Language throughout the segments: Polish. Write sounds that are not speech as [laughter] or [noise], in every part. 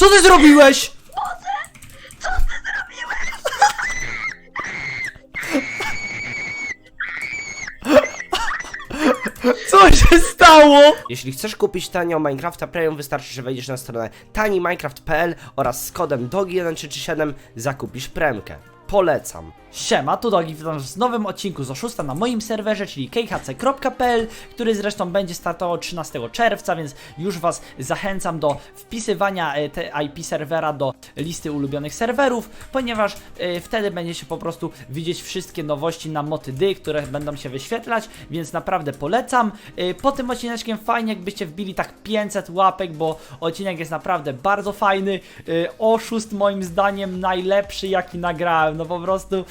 Co ty zrobiłeś? Co się stało? Jeśli chcesz kupić tanio Minecrafta Premium, wystarczy, że wejdziesz na stronę taniminecraft.pl oraz z kodem DOGI1337 zakupisz premkę. Polecam. Siema, tu Dogi, witam w nowym odcinku z oszusta na moim serwerze, czyli khc.pl, który zresztą będzie startował 13 czerwca, więc już was zachęcam do wpisywania e, IP serwera do listy ulubionych serwerów, ponieważ e, wtedy będziecie po prostu widzieć wszystkie nowości na motydy, które będą się wyświetlać, więc naprawdę polecam. E, Po tym odcineczkiem fajnie jakbyście wbili tak 500 łapek, bo odcinek jest naprawdę bardzo fajny. Oszust moim zdaniem najlepszy jaki nagrałem, no po prostu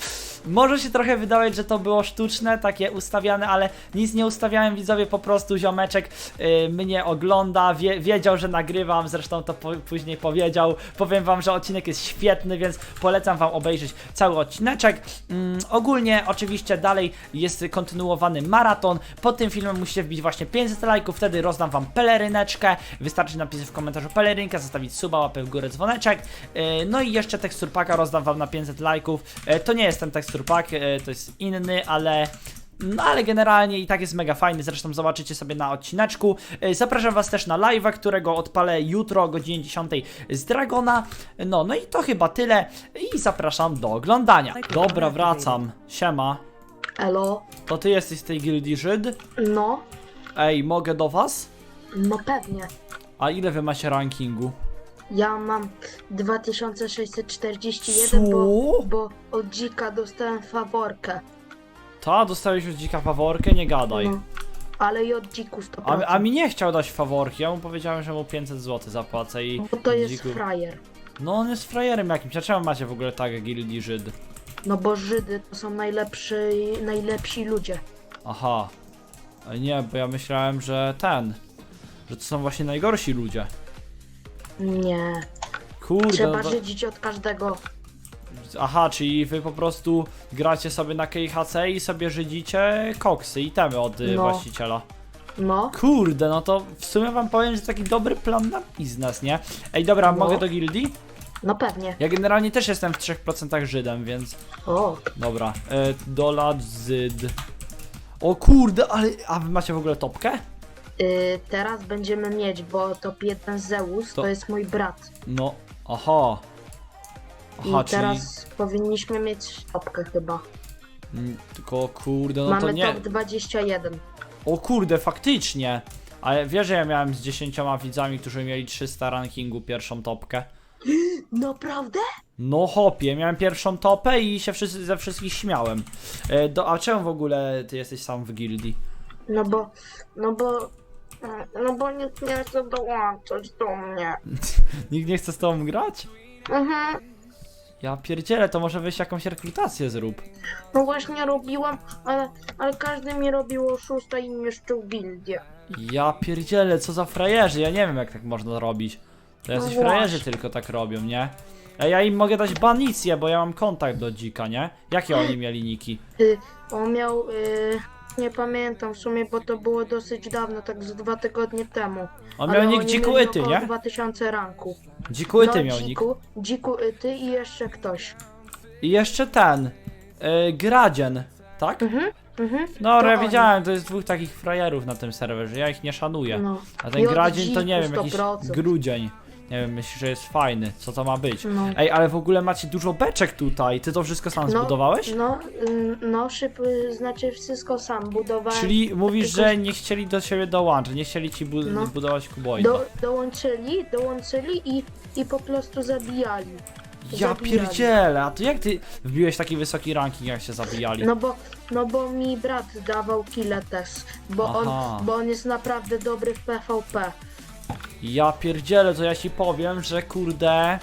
może się trochę wydawać, że to było sztuczne, takie ustawiane, ale nic nie ustawiałem, widzowie, po prostu ziomeczek y, mnie ogląda, wie, wiedział, że nagrywam, zresztą to po, później powiedział. Powiem wam, że odcinek jest świetny, więc polecam wam obejrzeć cały odcineczek. Mm, ogólnie, oczywiście, dalej jest kontynuowany maraton. Pod tym filmem musicie wbić właśnie 500 lajków, wtedy rozdam wam peleryneczkę. Wystarczy napisać w komentarzu pelerynkę, zostawić suba, łapę w górę, dzwoneczek. Y, no i jeszcze tekstur paka rozdam wam na 500 lajków. Y, to nie jest ten tekstur pak, y, to jest inny, ale no ale generalnie i tak jest mega fajny, zresztą zobaczycie sobie na odcineczku. E, Zapraszam was też na live'a, którego odpalę jutro o godzinie 10 z Dragona. No, no i to chyba tyle i zapraszam do oglądania. Dobra, wracam. Siema. Elo, To ty jesteś z tej gildii Żyd? no, Ej, mogę do was? no pewnie. A ile wy macie rankingu? Ja mam 2641, Co? bo, bo od dzika dostałem faworkę. Ta, dostałeś od dzika faworkę? Nie gadaj. No, ale i od dziku 100%. A, a mi nie chciał dać faworki, ja mu powiedziałem, że mu 500 zł zapłacę i... Bo to jest dziku- frajer. No on jest frajerem jakimś, a czemu macie w ogóle tak gildii Żyd? No bo Żydy to są najlepszy, najlepsi ludzie. Aha. Ale nie, bo ja myślałem, że ten. Że to są właśnie najgorsi ludzie. Nie. Kurde. Trzeba no to... żydzić od każdego. Aha, czyli wy po prostu gracie sobie na KHC i sobie żydzicie koksy i temy od y, No. właściciela. No, Kurde, no to w sumie wam powiem, że taki dobry plan na biznes, nie? Ej, dobra, No. mogę do gildii? no pewnie. Ja generalnie też jestem w 3% Żydem, więc O, dobra. E, dolat Zyd. O kurde, ale. A wy macie w ogóle topkę? Y, teraz będziemy mieć, bo top 1 Zeus To- to, jest mój brat. No, aha. Aha, I czyli. teraz powinniśmy mieć topkę chyba. Mm, Tylko kurde, no to Mamy nie. top 21. O kurde, faktycznie. Ale wiesz, że ja miałem z 10 widzami, którzy mieli 300 rankingu pierwszą topkę. [gasps] Naprawdę? No hopie, miałem pierwszą topę i się wszyscy, ze wszystkich śmiałem. E, do, a czemu w ogóle ty jesteś sam w gildii? No bo, no bo, no bo nikt nie chce dołączyć do mnie. [laughs] Nikt nie chce z tobą grać? Mhm. Ja pierdzielę, to może weź jakąś rekrutację zrób. No właśnie robiłam, ale, ale każdy mi robił oszusta i niszczył gildię. Ja pierdzielę, co za frajerzy, ja nie wiem jak tak można robić. To jacyś No frajerzy tylko tak robią, nie? A ja im mogę dać banicję, bo ja mam kontakt do dzika, nie? Jakie oni mieli niki? Y, on miał, y, nie pamiętam w sumie, bo to było dosyć dawno, tak z dwa tygodnie temu. On Ale miał nick oni mieli Yty, około nie? 2000 ranku. Dziku Yty no, miał nick. dziku, dziku Yty i jeszcze ktoś. I jeszcze ten, yy, Gradzien, tak? Mhm, mhm. No, to ja oni. wiedziałem, to jest dwóch takich frajerów na tym serwerze, ja ich nie szanuję. No. A ten I od Gradzien to nie dziku wiem, jakiś 100%. grudzień. Nie wiem, myślę, że jest fajny, co to ma być. No. Ej, ale w ogóle macie dużo beczek tutaj, ty to wszystko sam zbudowałeś? No, y, no szyb, y, znaczy wszystko sam budowałem. Czyli mówisz, tylko- że nie chcieli do siebie dołączyć, nie chcieli ci bu- No. budować. Do, dołączyli, dołączyli i, i po prostu zabijali. Ja zabijali. pierdzielę, a to jak ty wbiłeś taki wysoki ranking, jak się zabijali? No bo, no bo mi brat dawał kile też, bo Aha. on, bo on jest naprawdę dobry w PvP. Ja pierdzielę, to ja ci powiem, że kurde...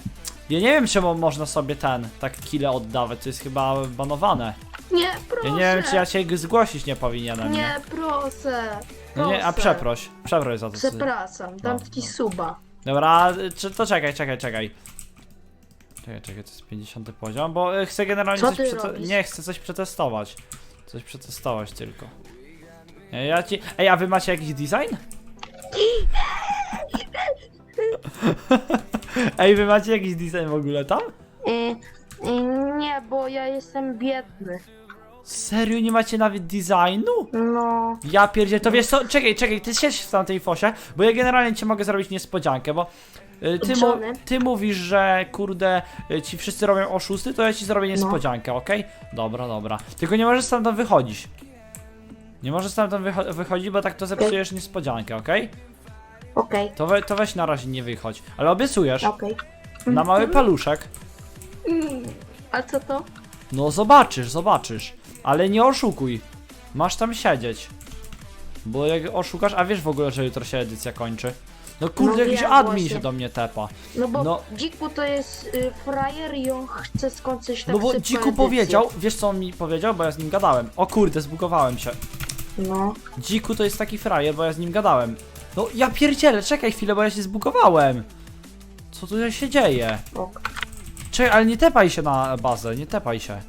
Ja nie wiem, czemu można sobie ten, tak kile oddawać, to jest chyba banowane. Nie, proszę. Ja nie wiem, czy ja cię zgłosić nie powinienem, nie? Proszę. No nie, a proszę. przeproś, przeproś za to. co- Przepraszam, dam No, ci no. suba. Dobra, czy, to czekaj, czekaj, czekaj. Czekaj, czekaj, to jest 50 poziom, bo y, chcę generalnie Co coś ty przete- robisz? Nie, chcę coś przetestować. Coś przetestować tylko. Ja ci... Ej, a wy macie jakiś design? [gasps] [laughs] Ej, wy macie jakiś design w ogóle tam? Y, y, nie, bo ja jestem biedny. Serio, nie macie nawet designu? No, Ja pierdzie, to wiesz co, czekaj, czekaj, ty siedź w tamtej fosie, bo ja generalnie ci mogę zrobić niespodziankę, bo y, ty, mu, Johnny? ty mówisz, że kurde, y, ci wszyscy robią oszusty, to ja ci zrobię niespodziankę, okej? Dobra, dobra. Tylko nie możesz stamtąd wychodzić. Nie możesz stamtąd wycho wychodzić, bo tak to zepsujesz niespodziankę, okej? Okej, To, we, to weź na razie nie wychodź. Ale obiecujesz, okej. na mały paluszek. Mm, A co to? No zobaczysz, zobaczysz. Ale nie oszukuj. Masz tam siedzieć. Bo jak oszukasz, a wiesz w ogóle, że jutro się edycja kończy. No kurde, No jakiś wiem, admin właśnie. się do mnie tepa. No bo No. Dziku to jest y, frajer i on chce skończyć tak No bo szybko Dziku edycję. powiedział, wiesz co on mi powiedział, bo ja z nim gadałem. O kurde, zbugowałem się. No, Dziku to jest taki frajer, bo ja z nim gadałem. No ja pierdzielę, czekaj chwilę, bo ja się zbugowałem. Co tu się dzieje? ok. Czekaj, ale nie tepaj się na bazę, nie tepaj się.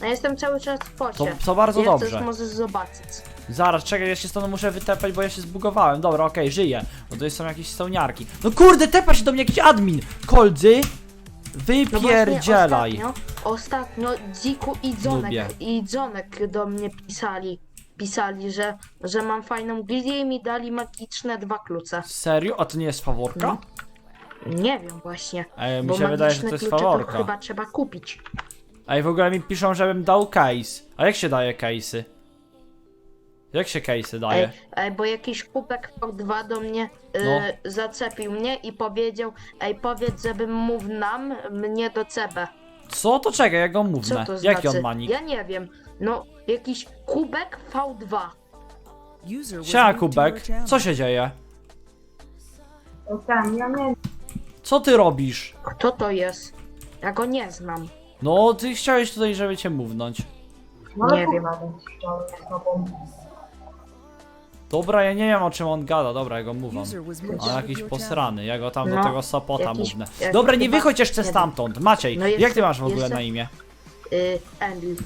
Ja jestem cały czas w pocie. To, to bardzo Jak dobrze. chcesz, możesz zobaczyć. Zaraz, czekaj, ja się stąd muszę wytepać, bo ja się zbugowałem. Dobra, okej, żyję. Bo to są jakieś stołniarki. No kurde, tepa się do mnie jakiś admin! Koldzy! No właśnie Wypierdzielaj! ostatnio, ostatnio Dziku i Lubię. Dzonek, i Dzonek do mnie pisali. Pisali, że, że mam fajną gildię i mi dali magiczne dwa klucze. Serio? A to nie jest faworka? Nie wiem właśnie. Ej, mi Bo się wydaje, że magiczne to jest klucze faworka. chyba trzeba kupić. Ej, w ogóle mi piszą, żebym dał case. A jak się daje case'y? Jak się case'y Ej, daje? ej, bo jakiś kubek V2 do mnie y, No. zaczepił mnie i powiedział, ej powiedz, żebym mógł nam, mnie do CB. Co? To czekaj, ja go Co mównę. to Jaki znaczy? on ma nick? Ja nie wiem. No, jakiś kubek V2. Siema, Kubek. Co się dzieje? Tam, ja nie Co ty robisz? Kto to jest? Ja go nie znam. No, ty chciałeś tutaj, żeby cię mównąć. no, Nie wiem. Dobra, ja nie wiem o czym on gada, dobra, ja go mówię. On jakiś posrany, ja go tam do No, tego sapota jakiś- mównę. jakiś Dobra, nie chyba- wychodź jeszcze nie wiem. stamtąd. Maciej, No jak ty masz w ogóle jest- na imię? Y, Emil.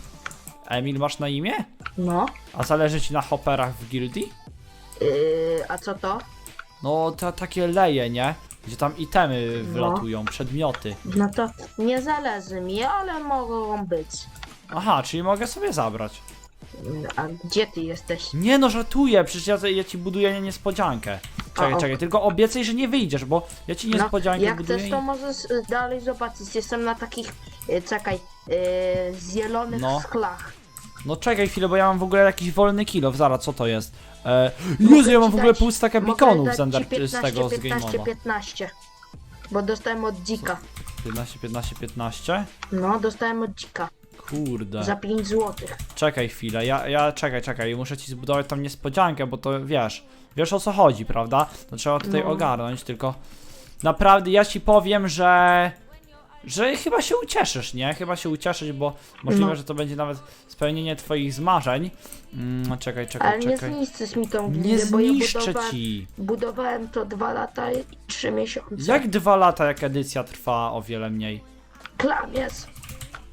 Emil masz na imię? No. A zależy ci na hopperach w gildii? Y, a co to? No, to takie leje, nie? Gdzie tam itemy No. wlatują, przedmioty. No to nie zależy mi, ale mogą być. Aha, czyli mogę sobie zabrać. Y, A gdzie ty jesteś? Nie no, żartuję, przecież ja, ja ci buduję niespodziankę. Czekaj, A, o. czekaj, tylko obiecaj, że nie wyjdziesz, bo ja ci niespodziankę no, jak buduję chcesz, i... to możesz y, dalej zobaczyć. Jestem na takich, y, czekaj, y, zielonych No. No czekaj chwilę, bo ja mam w ogóle jakiś wolny kilof, zaraz, co to jest? E... Jezu, ja mam w ogóle dać- pół staka mogę beaconów dać z, Ender, ci 15, z tego, z 15, Gameowa. 15. Bo dostałem od dzika. 15, 15, 15? No, dostałem od dzika. Kurde. Za 5 złotych. Czekaj chwilę, ja, ja, czekaj, czekaj, muszę ci zbudować tą niespodziankę, bo to wiesz, wiesz o co chodzi, prawda? To trzeba tutaj No. ogarnąć, tylko naprawdę ja ci powiem, że, że chyba się ucieszysz, nie? Chyba się ucieszysz, bo możliwe, No. że to będzie nawet spełnienie twoich zmarzeń. Mm, czekaj, czekaj, Ale nie czekaj. zniszczysz mi tą Nie gildię, bo ja zniszczę budowałem, ci. budowałem to 2 lata i 3 miesiące. Jak dwa lata, jak edycja trwa o wiele mniej? Klamiesz,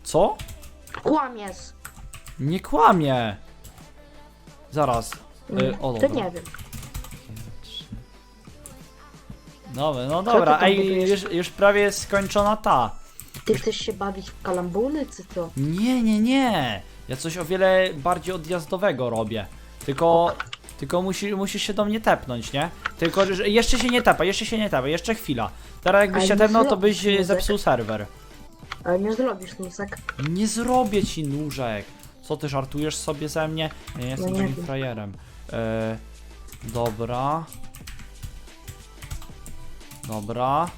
Co? kłamiesz. Nie kłamie! Zaraz. Y, o, to nie wiem. Dobra, no dobra, tam ej, budujesz? już, już prawie jest skończona ta. Ty chcesz się bawić w kalambuny, czy co? Nie, nie, nie. Ja coś o wiele bardziej odjazdowego robię. Tylko, tylko musi, musisz się do mnie tepnąć, nie? Tylko, że jeszcze się nie tepa, jeszcze się nie tepa, jeszcze chwila. Teraz jakbyś Ale się nie tepnął, to zrobisz byś e, zepsuł serwer. Ale nie zrobisz nusek. Nie zrobię ci nóżek. Co ty żartujesz sobie ze mnie? Ja nie jestem nie takim wiem. frajerem. E, dobra. Dobra.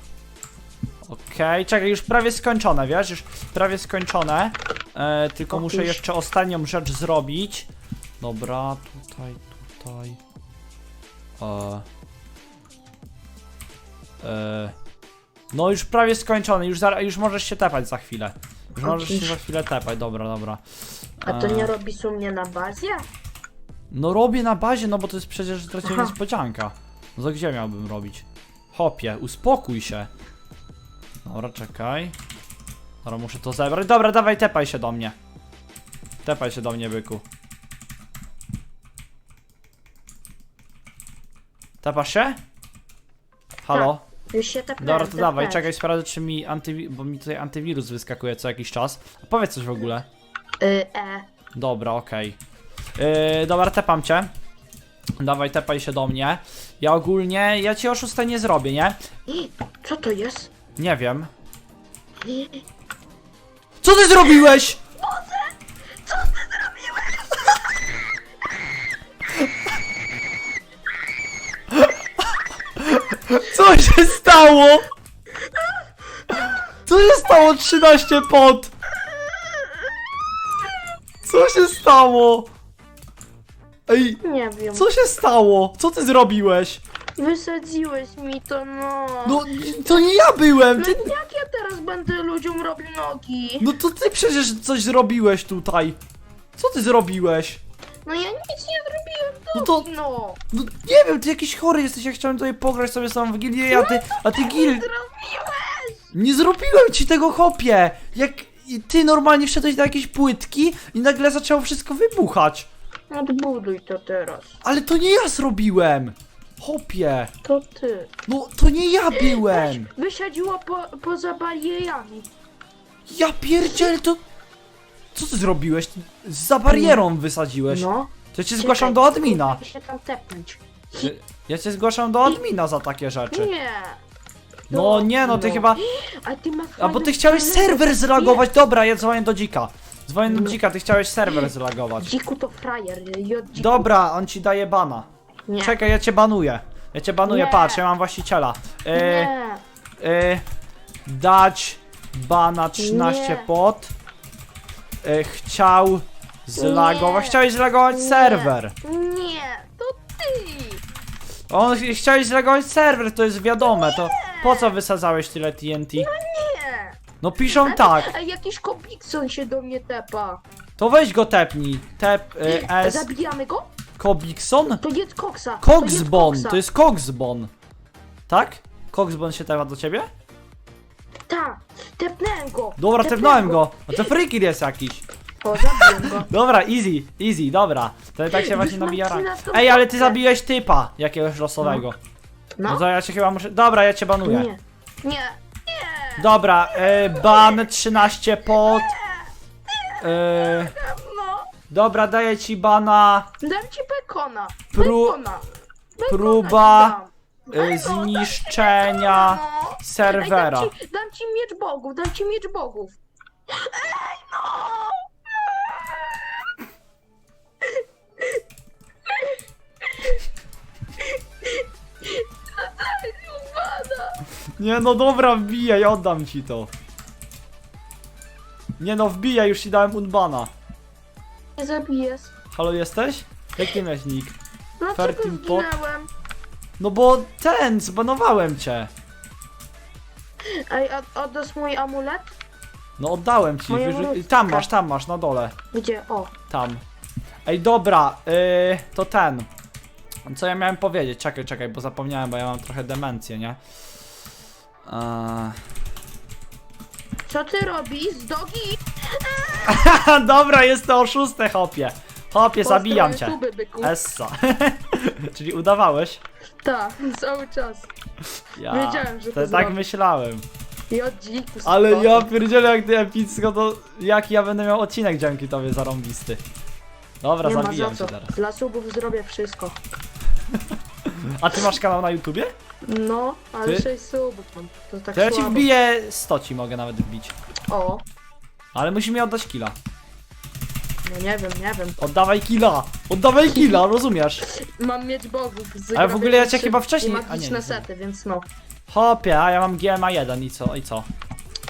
Okej, czekaj, już prawie skończone, wiesz? Już prawie skończone. E, tylko Otóż. muszę jeszcze ostatnią rzecz zrobić. Dobra, tutaj, tutaj. E, e, no już prawie skończone, już, już możesz się tepać za chwilę. Już możesz się za chwilę tepać, dobra, dobra. A to E, nie robisz u mnie na bazie? No robię na bazie, no bo to jest przecież traciła Aha. niespodzianka. No to gdzie miałbym robić? Hopie, uspokój się. Dobra, czekaj. Dobra, muszę to zebrać. Dobra, dawaj, tepaj się do mnie. Tepaj się do mnie, byku. Tepasz się? Halo? Już się tepnąłem, Dobra, to dawaj, czekaj, sprawdzę czy mi antywi... bo mi tutaj antywirus wyskakuje co jakiś czas. A powiedz coś w ogóle. Y, e. Dobra, okej. Yy, dobra, tepam cię. Dawaj, tepaj się do mnie. Ja ogólnie, ja ci oszusta nie zrobię, nie? I, [gasps] co to jest? Nie wiem. Co ty zrobiłeś? Co się stało? Co się stało? 13 pot! Co się stało? Ej, Nie wiem. co się stało? Co ty zrobiłeś? Wysadziłeś mi to, no. No, to nie ja byłem! No Ty, jak ja teraz będę ludziom robił nogi? no to ty przecież coś zrobiłeś tutaj. Co ty zrobiłeś? No ja nic nie zrobiłem, No to- nogi, no. No nie wiem, ty jakiś chory jesteś, ja chciałem tutaj pograć sobie samą w gildię, a ty, a ty gil... Zrobiłeś! Nie zrobiłem ci tego hopie! Jak i ty normalnie wszedłeś na jakieś płytki i nagle zaczęło wszystko wybuchać. Odbuduj to teraz. Ale to nie ja zrobiłem! Hopie! To ty. No to nie ja byłem! Wysadziło po, poza barierami. Ja pierdziel to... Co ty zrobiłeś? Za barierą wysadziłeś. No. To ja cię zgłaszam do admina. Muszę się tam tepnąć. Ja cię zgłaszam do admina za takie rzeczy. Nie. No nie, no ty chyba... A ty masz A bo ty chciałeś serwer zlagować. Dobra, ja dzwonię do dzika. Dzwonię do No. dzika, ty chciałeś serwer zlagować. Dziku to frajer. dziku- Dobra, on ci daje bana. Nie. Czekaj, ja cię banuję. Ja cię banuję, Nie. patrz, ja mam właściciela. E, Nie. e, dać bana 13 Nie. pot. E, chciał zlagować. Nie. Chciałeś zlagować Nie. serwer. Nie. To ty. On ch- chciałeś zlagować serwer, to jest wiadome. To po co wysadzałeś tyle TNT? Nie. No piszą tak. A jakiś Kobikson się do mnie tepa. To weź go tepnij. Tep e, S. Zabijamy go? Kobikson? To jest koksa. to koksa. to jest Coxbon. Tak? Coxbon się tepa do ciebie? Tak. Tepnąłem go. Dobra, tepnąłem go. No to freakill jest jakiś. O, go. [laughs] Dobra, easy, easy, dobra. To tak się właśnie nabija rank. 13 Ej, ale ty zabiłeś typa jakiegoś losowego. No No. to ja cię chyba muszę... Dobra, ja cię banuję. Nie. Nie. Dobra, e, ban 13 pot. E, No. Dobra, daję ci bana. Dam ci bekona. Pró- Bekona. Bekona próba, ci dam. e, zniszczenia No. serwera. Ej, dam, ci, dam ci miecz bogów, dam ci miecz bogów. Ej, no! Nie no dobra, wbijaj, oddam ci to. Nie no, wbijaj, już ci dałem unbana. Nie zabijesz. Halo, jesteś? Jaki miałeś nick? Dlaczego Fertin pot? No bo ten, zbanowałem cię. Ej, od, oddasz mój amulet? No oddałem ci, wyrzu- wróżka. tam masz, tam masz, na dole. Gdzie? O. Tam. Ej, dobra, yy, to ten. Co ja miałem powiedzieć? Czekaj, czekaj, bo zapomniałem, bo ja mam trochę demencję, nie? Eee... Co ty robisz? Dogi? Haha, [laughs] dobra, jest to oszuste, hopie. Hopie, zabijam cię. Tuby, byku. Essa. [laughs] Czyli udawałeś? Tak, cały czas. Ja. Wiedziałem, że to tak myślałem. I od dziku Ale ja pierdzielę jak ty epicko, to jaki ja będę miał odcinek dzięki tobie zarąbisty. Dobra, Nie ma zabijam za cię co. teraz. Dla subów zrobię wszystko. [laughs] A ty masz kanał na YouTubie? No, ale Ty? 6 subów mam. To tak To ja ci słabo. wbiję 100 ci mogę nawet wbić. O, Ale musi mi oddać killa. no nie wiem, nie wiem. Oddawaj killa! Oddawaj killa, rozumiesz? Mam mieć bogów. z Ale w ogóle ja cię chyba wcześniej- I a nie, magiczne nie. sety, więc no. Hopie, a ja mam GMA 1 i co, i co?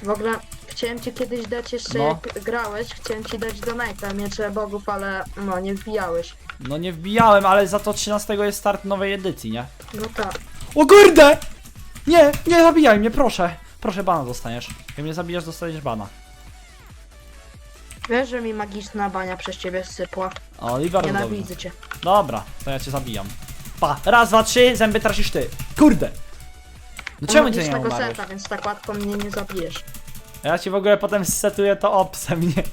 W ogóle chciałem ci kiedyś dać jeszcze No. jak grałeś, chciałem ci dać donate'a miecze bogów, ale no nie wbijałeś. No nie wbijałem, ale za to 13 jest start nowej edycji, nie? No tak. O kurde! Nie, nie zabijaj mnie, proszę. Proszę bana dostaniesz. Jak mnie zabijasz, dostaniesz bana. Wiesz, że mi magiczna bania przez ciebie sypła. O, i bardzo dobrze. Nienawidzę cię. Dobra, to ja cię zabijam. Pa, raz, dwa, trzy, zęby tracisz ty. Kurde! No czemu ty nie magicznego umarłeś? seta, więc tak łatwo mnie nie zabijesz. Ja ci w ogóle potem setuję to obsem, nie?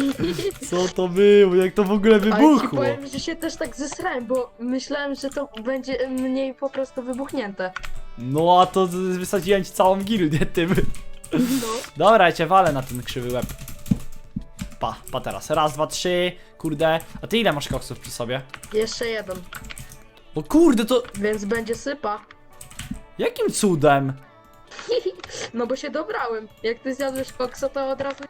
[laughs] Co to było? Jak to w ogóle Ale ci wybuchło? powiem, że się też tak zesrałem, bo myślałem, że to będzie mniej po prostu wybuchnięte. No a to z- wysadziłem ci całą gildię tym. No. Dobra, ja cię walę na ten krzywy łeb. Pa, pa teraz. Raz, dwa, trzy. Kurde. A ty ile masz koksów przy sobie? Jeszcze jeden. O kurde, to Więc będzie sypa. jakim cudem? [laughs] No bo się dobrałem. Jak ty zjadłeś koksa, to od razu...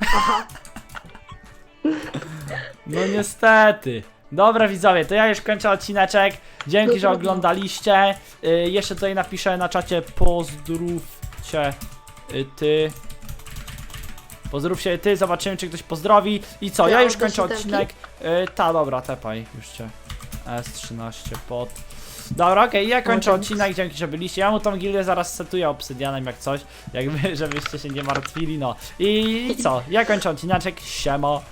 Aha. [laughs] No niestety. Dobra widzowie, to ja już kończę odcineczek. Dzięki, No że oglądaliście. Y, jeszcze tutaj napiszę na czacie pozdrówcie y, ty. Pozdrów się ty, zobaczymy czy ktoś pozdrowi. I co, ja już kończę odcinek. Y, ta, dobra, tepaj, już cię. S13 pod. Dobra, okej, ja kończę odcinek, dzięki, że byliście. Ja mu tą gildię zaraz setuję obsydianem jak coś, jakby, [laughs] żebyście się nie martwili, no. I, i co, ja kończę odcineczek, siemo.